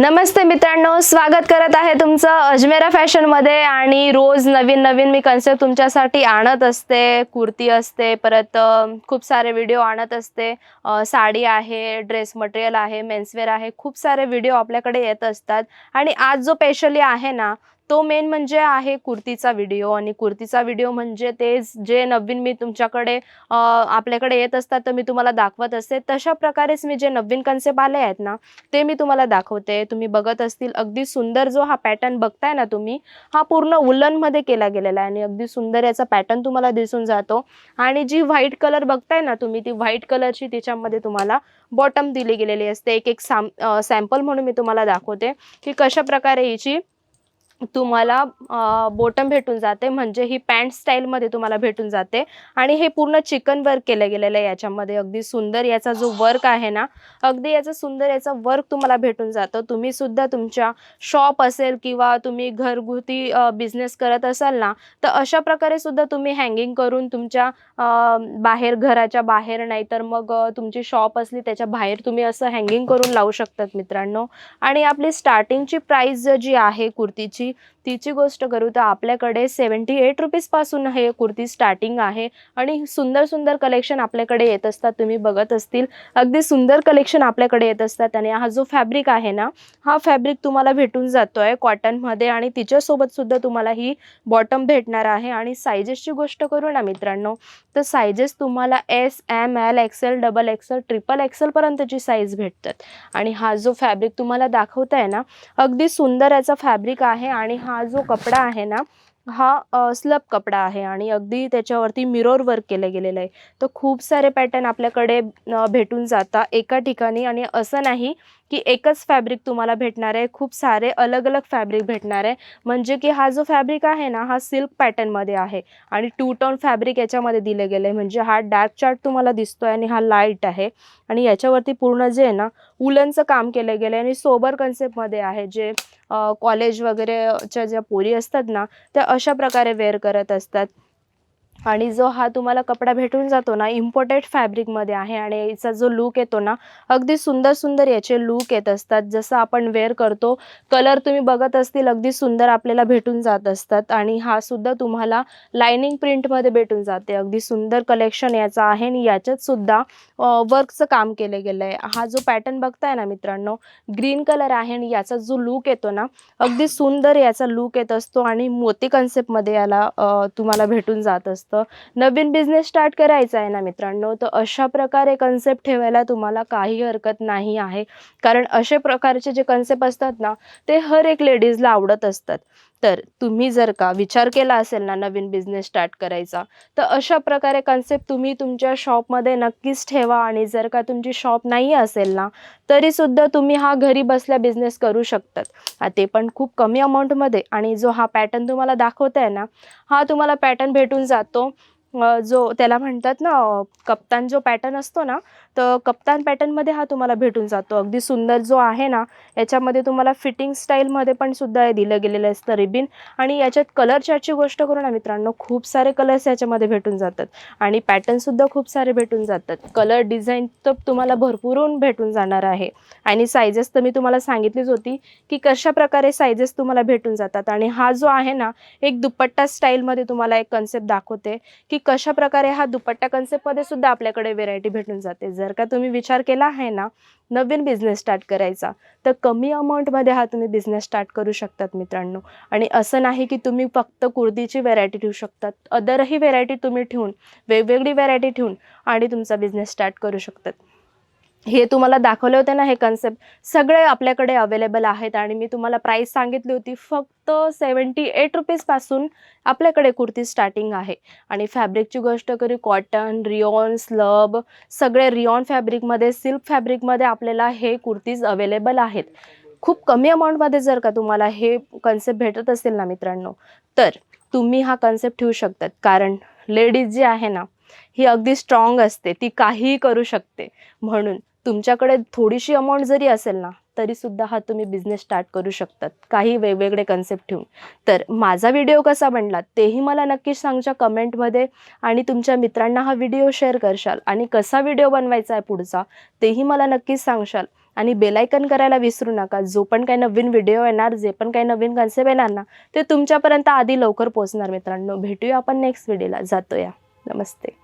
नमस्ते मित्रांनो स्वागत करत आहे तुमचं अजमेरा फॅशनमध्ये आणि रोज नवीन नवीन मी कन्सेप्ट तुमच्यासाठी आणत असते कुर्ती असते परत खूप सारे व्हिडिओ आणत असते. साडी आहे ड्रेस मटेरियल आहे मेन्सवेअर आहे खूप सारे व्हिडिओ आपल्याकडे येत असतात. आणि आज जो स्पेशली आहे ना तो मेन म्हणजे आहे कुर्तीचा व्हिडिओ आणि कुर्तीचा व्हिडिओ म्हणजे तेच जे नवीन मी तुमच्याकडे आपल्याकडे येत असतात तर मी तुम्हाला दाखवत असते. तशा प्रकारेच मी जे नवीन कन्सेप्ट आले आहेत ना ते मी तुम्हाला दाखवते. तुम्ही बघत असतील अगदी सुंदर जो हा पॅटर्न बघताय ना तुम्ही हा पूर्ण उलनमध्ये केला गेलेला आहे आणि अगदी सुंदर याचा पॅटर्न तुम्हाला दिसून जातो. आणि जी व्हाईट कलर बघताय ना तुम्ही ती व्हाईट कलरची तिच्यामध्ये तुम्हाला बॉटम दिली गेलेली असते. एक एक साम सॅम्पल म्हणून मी तुम्हाला दाखवते की कशा प्रकारे हिची तुम्हाला बॉटम भेटून जाते. म्हणजे ही पॅन्ट स्टाईलमध्ये तुम्हाला भेटून जाते. आणि हे पूर्ण चिकन वर्क केलं गेलेलं आहे याच्यामध्ये. अगदी सुंदर याचा जो वर्क आहे ना अगदी याचा सुंदर याचा वर्क तुम्हाला भेटून जातं. तुम्ही सुद्धा तुमच्या शॉप असेल किंवा तुम्ही घरगुती बिझनेस करत असाल ना तर अशा प्रकारे सुद्धा तुम्ही हँगिंग करून तुमच्या बाहेर घराच्या बाहेर नाहीतर मग तुमची शॉप असली त्याच्या बाहेर तुम्ही असं हँगिंग करून लावू शकतात मित्रांनो. आणि आपली स्टार्टिंगची प्राईस जी आहे कुर्तीची तिची गोष्ट करू तर आपल्याकडे सेवन्टी एट रुपीजपासून हे कुर्ती स्टार्टिंग आहे. आणि सुंदर सुंदर कलेक्शन आपल्याकडे येत असतात. तुम्ही बघत असतील. अगदी सुंदर कलेक्शन आपल्याकडे येत असतात. आणि हा जो फॅब्रिक आहे ना हा फॅब्रिक तुम्हाला भेटून जातोय कॉटनमध्ये आणि तिच्यासोबत सुद्धा तुम्हाला ही बॉटम भेटणार आहे. आणि सायजेसची गोष्ट करू ना मित्रांनो तर सायजेस तुम्हाला S M L XL double XL triple एक्सेलपर्यंतची size भेटतात. आणि हा जो फॅब्रिक तुम्हाला दाखवत आहे ना अगदी सुंदर याचा फॅब्रिक आहे. आणि हा जो कपडा आहे ना हा स्लब कपडा आहे आणि अगदी त्याच्यावरती मिरर वर्क केलं गेलेलं आहे. तर खूप सारे पॅटर्न आपल्याकडे भेटून जातात एका ठिकाणी आणि असं नाही की एकच फॅब्रिक तुम्हाला भेटणार आहे. खूप सारे अलग अलग फॅब्रिक भेटणार आहे. म्हणजे की हा जो फॅब्रिक आहे ना हा सिल्क पॅटर्नमध्ये आहे. आणि टू टोन फॅब्रिक याच्यामध्ये दिले गेले आहे. म्हणजे हा डार्क चार्ट तुम्हाला दिसतोय आणि हा लाइट आहे. आणि याच्यावरती पूर्ण जे आहे ना उलनचं काम केलं गेलं आहे. आणि सोबर कन्सेप्टमध्ये आहे. जे कॉलेज वगैरेच्या ज्या पोरी असतात ना त्या अशा प्रकारे वेअर करत असतात. आणि जो हा तुम्हाला कपडा भेटून जातो ना इम्पोर्टेड फॅब्रिकमध्ये आहे आणि याचा जो लूक येतो ना अगदी सुंदर सुंदर याचे लूक येत असतात. जसं आपण वेअर करतो कलर तुम्ही बघत असतील अगदी सुंदर आपल्याला भेटून जात असतात. आणि हा सुद्धा तुम्हाला लायनिंग प्रिंटमध्ये भेटून जाते. अगदी सुंदर कलेक्शन याचं आहे आणि याच्यात सुद्धा वर्कचं काम केलं गेलं आहे हा जो पॅटर्न बघताय ना मित्रांनो ग्रीन कलर आहे आणि याचा जो लूक येतो ना अगदी सुंदर याचा लूक येत असतो आणि मोती कन्सेप्टमध्ये याला तुम्हाला भेटून जात असतो. नवीन बिझनेस स्टार्ट करायचा आहे ना मित्रांनो तर अशा प्रकारे कन्सेप्ट ठेवायला तुम्हाला काही हरकत नाही आहे. कारण असे प्रकारचे जे कन्सेप्ट असतात ना ते हर एक लेडीजला आवडत असतात. तर तुम्ही जर का विचार केला असेल ना नवीन बिझनेस स्टार्ट करायचा तर अशा प्रकारे कन्सेप्ट तुम्ही तुमच्या शॉपमध्ये नक्कीच ठेवा आणि जर का तुमची शॉप नाही असेल ना तरी सुद्धा तुम्ही हा घरी बसल्या बिझनेस करू शकतात. ते पण खूप कमी अमाऊंटमध्ये आणि जो हा पॅटर्न तुम्हाला दाखवत आहे ना हा तुम्हाला पॅटर्न भेटून जातो. जो त्याला म्हणतात ना कप्तान जो पॅटर्न असतो ना तर कप्तान पॅटर्नमध्ये हा तुम्हाला भेटून जातो. अगदी सुंदर जो आहे ना याच्यामध्ये तुम्हाला फिटिंग स्टाईलमध्ये पण सुद्धा हे दिलं गेलेलं असतं रिबिन आणि याच्यात कलर चार्टची गोष्ट करू ना मित्रांनो खूप सारे कलर्स याच्यामध्ये भेटून जातात. आणि पॅटर्नसुद्धा खूप सारे भेटून जातात. कलर डिझाईन तर तुम्हाला भरपूरून भेटून जाणार आहे. आणि सायझेस तर मी तुम्हाला सांगितलीच होती की कशा प्रकारे सायझेस तुम्हाला भेटून जातात. आणि हा जो आहे ना एक दुपट्टा स्टाईलमध्ये तुम्हाला एक कन्सेप्ट दाखवते की कशा प्रकारे हा दुपट्टा कन्सेप्टमध्ये सुद्धा आपल्याकडे व्हेरायटी भेटून जाते. जर का तुम्ही विचार केला आहे ना नवीन बिझनेस स्टार्ट करायचा तर कमी अमाऊंटमध्ये हा तुम्ही बिझनेस स्टार्ट करू शकतात मित्रांनो. आणि असं नाही की तुम्ही फक्त कुर्तीची व्हेरायटी ठेवू शकतात. अदरही व्हेरायटी तुम्ही ठेवून वेगवेगळी व्हेरायटी ठेवून आणि तुमचा बिझनेस स्टार्ट करू शकतात. हे तुम्हाला दाखवले होते ना हे कन्सेप्ट सगळे आपल्याकडे अवेलेबल आहेत आणि मी तुम्हाला प्राईस सांगितली होती फक्त सेवन्टी एट रुपीजपासून आपल्याकडे कुर्ती स्टार्टिंग आहे. आणि फॅब्रिकची गोष्ट करू कॉटन रिओन स्लब सगळे रिओन फॅब्रिकमध्ये सिल्क फॅब्रिकमध्ये आपल्याला हे कुर्तीज अवेलेबल आहेत. खूप कमी अमाऊंटमध्ये जर का तुम्हाला हे कन्सेप्ट भेटत असेल ना मित्रांनो तर तुम्ही हा कन्सेप्ट ठेवू शकतात. कारण लेडीज जी आहे ना ही अगदी स्ट्रॉंग असते ती काहीही करू शकते. म्हणून तुमच्याकडे थोडीशी अमाऊंट जरी असेल ना तरी सुद्धा हा तुम्ही बिझनेस स्टार्ट करू शकतात. काही वेगवेगळे कन्सेप्ट ठेवून. तर माझा व्हिडिओ कसा बनला तेही मला नक्कीच सांगच्या कमेंटमध्ये आणि तुमच्या मित्रांना हा व्हिडिओ शेअर करशाल. आणि कसा व्हिडिओ बनवायचा आहे पुढचा तेही मला नक्कीच सांगशाल. आणि बेलायकन करायला विसरू नका. जो पण काही नवीन व्हिडिओ येणार जे पण काही नवीन कन्सेप्ट येणार ना ते तुमच्यापर्यंत आधी लवकर पोहोचणार मित्रांनो. भेटूया आपण नेक्स्ट व्हिडिओला जातो या नमस्ते.